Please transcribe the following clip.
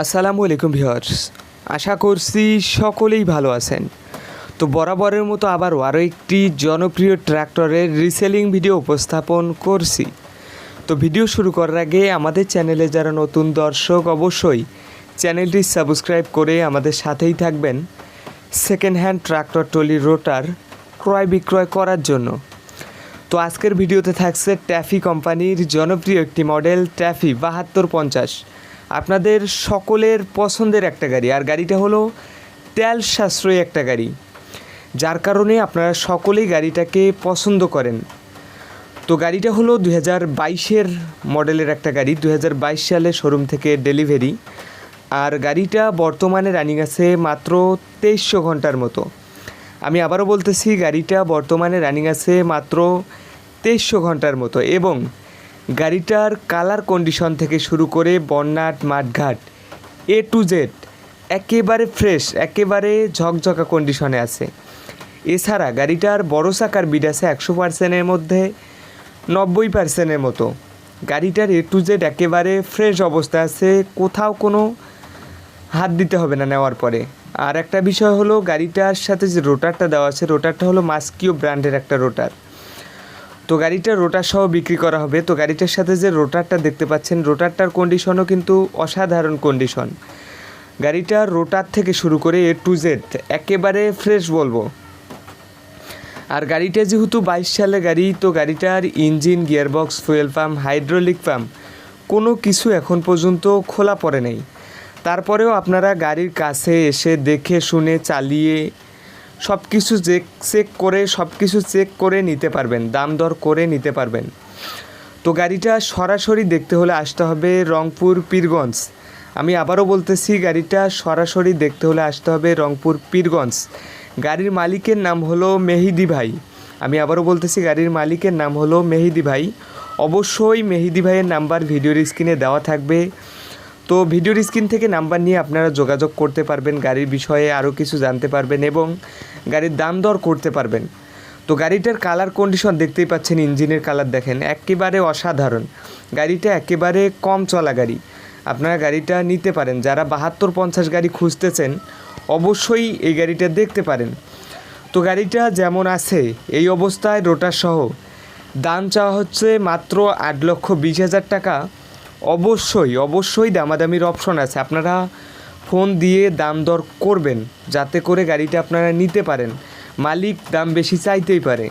আসসালামু আলাইকুম ভিউয়ার্স। আশা করছি সকলেই ভালো আছেন। তো বরাবরের মতো আবারও আরও একটি জনপ্রিয় ট্র্যাক্টরের রিসেলিং ভিডিও উপস্থাপন করছি। তো ভিডিও শুরু করার আগে আমাদের চ্যানেলে যারা নতুন দর্শক, অবশ্যই চ্যানেলটি সাবস্ক্রাইব করে আমাদের সাথেই থাকবেন। সেকেন্ড হ্যান্ড ট্র্যাক্টর টলির রোটার ক্রয় বিক্রয় করার জন্য। তো আজকের ভিডিওতে থাকছে ট্যাফি কোম্পানির জনপ্রিয় একটি মডেল ট্যাফি বাহাত্তর পঞ্চাশ। আপনাদের সকলের পছন্দের একটা গাড়ি, আর গাড়িটা হলো তেল সাশ্রয়ী একটা গাড়ি। যার কারণে আপনারা সকলেই গাড়িটাকে পছন্দ করেন। তো গাড়িটা হলো দু হাজার বাইশের মডেলের একটা গাড়ি দু হাজার বাইশ সালে শোরুম থেকে ডেলিভারি। আর গাড়িটা বর্তমানে রানিং আছে মাত্র তেইশশো ঘণ্টার মতো। আমি আবারও বলতেছি, গাড়িটা বর্তমানে রানিং আছে মাত্র তেইশশো ঘণ্টার মতো এবং গাড়িটার কালার কন্ডিশন থেকে শুরু করে বন্যাট মাঠঘাট এ টু জেড একেবারে ফ্রেশ একেবারে ঝকঝকা কন্ডিশনে আছে। এছাড়া গাড়িটার বড় চাকার বিড আছে একশো পার্সেন্টের মধ্যে, নব্বই পার্সেন্টের মতো। গাড়িটার এ টু জেড একেবারে ফ্রেশ অবস্থা আছে, কোথাও কোনো হাত দিতে হবে না নেওয়ার পরে। আর একটা বিষয় হলো গাড়িটার সাথে যে রোটারটা দেওয়া আছে রোটারটা হলো মাস্কিও ব্র্যান্ডের একটা রোটার তো গাড়িটা রোটার সহ বিক্রি করা হবে। তো গাড়িটার সাথে যে রোটারটা দেখতে পাচ্ছেন রোটারটার কন্ডিশনও কিন্তু অসাধারণ কন্ডিশন গাড়িটার রোটার থেকে শুরু করে এ টু জেড একেবারে ফ্রেশ বলব। আর গাড়িটা যেহেতু বাইশ সালে গাড়ি, তো গাড়িটার engine gearbox fuel pump hydraulic pump কোনো কিছু এখন পর্যন্ত খোলা পড়ে নেই। তারপরেও আপনারা গাড়ির কাছে এসে দেখে শুনে চালিয়ে সব কিছু চেক চেক করে সব কিছু চেক করে নিতে পারবেন, দাম দর করে নিতে পারবেন। তো গাড়িটা সরাসরি দেখতে হলে আসতে হবে রংপুর পীরগঞ্জ। আমি আবারও বলতেছি, গাড়িটা সরাসরি দেখতে হলে আসতে হবে রংপুর পীরগঞ্জ। গাড়ির মালিকের নাম হলো মেহিদি ভাই। আমি আবারও বলতেছি, গাড়ির মালিকের নাম হলো মেহিদি ভাই। অবশ্যই মেহিদি ভাইয়ের নাম্বার ভিডিওর স্ক্রিনে দেওয়া থাকবে। তো ভিডিওর স্ক্রিন থেকে নাম্বার নিয়ে আপনারা যোগাযোগ করতে পারবেন, গাড়ির বিষয়ে আরও কিছু জানতে পারবেন এবং গাড়ির দাম দর করতে পারবেন। তো গাড়িটার কালার কন্ডিশন দেখতেই পাচ্ছেন, ইঞ্জিনের কালার দেখেন, একেবারে অসাধারণ। গাড়িটা একেবারে কম চলা গাড়ি। আপনারা গাড়িটা নিতে পারেন, যারা বাহাত্তর পঞ্চাশ গাড়ি খুঁজতেছেন, অবশ্যই এই গাড়িটা দেখতে পারেন। তো গাড়িটা যেমন আছে, এই অবস্থায় রোটার সহ, দাম চাওয়া হচ্ছে মাত্র আট লক্ষ বিশ হাজার টাকা। অবশ্যই অবশ্যই দামাদামির অপশন আছে। আপনারা ফোন দিয়ে দাম দর করবেন, যাতে করে গাড়িটা আপনারা নিতে পারেন। মালিক দাম বেশি চাইতেই পারে।